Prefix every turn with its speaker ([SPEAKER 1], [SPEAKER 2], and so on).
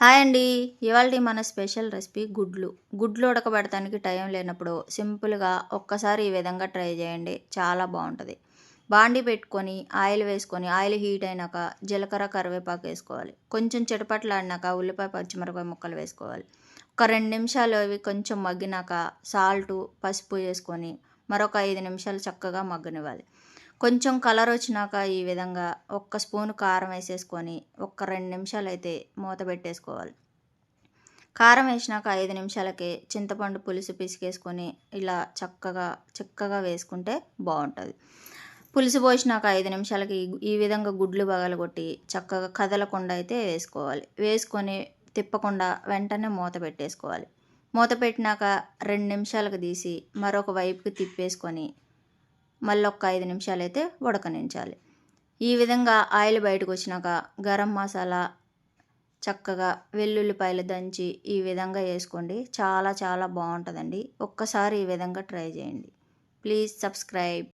[SPEAKER 1] Hi అండి. ఇవాళ మన స్పెషల్ రెసిపీ గుడ్లు. గుడ్లు ఉడకబెడటానికి టైం లేనప్పుడు సింపుల్గా ఒక్కసారి ఈ విధంగా ట్రై చేయండి. చాలా బాగుంటుంది. బాండి పెట్టుకొని ఆయిల్ వేసుకొని ఆయిల్ హీట్ అయినాక జీలకర్ర కరివేపాకు వేసుకోవాలి. కొంచెం చిటపట్లాడినాక ఉల్లిపాయ పచ్చిమిరపాయ ముక్కలు వేసుకోవాలి. ఒక రెండు నిమిషాలు అవి కొంచెం మగ్గినాక సాల్టు పసుపు వేసుకొని మరొక ఐదు నిమిషాలు చక్కగా మగ్గనివ్వాలి. కొంచెం కలర్ వచ్చినాక ఈ విధంగా ఒక్క స్పూన్ కారం వేసేసుకొని ఒక్క రెండు నిమిషాలు అయితే మూత పెట్టేసుకోవాలి. కారం వేసినాక ఐదు నిమిషాలకే చింతపండు పులుసు పిసికేసుకొని ఇలా చక్కగా చక్కగా వేసుకుంటే బాగుంటుంది. పులుసు పోసినాక ఐదు నిమిషాలకి ఈ విధంగా గుడ్లు పగలగొట్టి చక్కగా కదలకుండా అయితే వేసుకోవాలి. వేసుకొని తిప్పకుండా వెంటనే మూత పెట్టేసుకోవాలి. మూత పెట్టినాక రెండు నిమిషాలకు తీసి మరొక వైపుకి తిప్పేసుకొని మళ్ళీ ఒక ఐదు నిమిషాలు అయితే ఉడకనించాలి. ఈ విధంగా ఆయిల్ బయటకు వచ్చినాక గరం మసాలా చక్కగా వెల్లుల్లిపాయలు దంచి ఈ విధంగా వేసుకోండి. చాలా చాలా బాగుంటుందండి. ఒక్కసారి ఈ విధంగా ట్రై చేయండి. Please subscribe.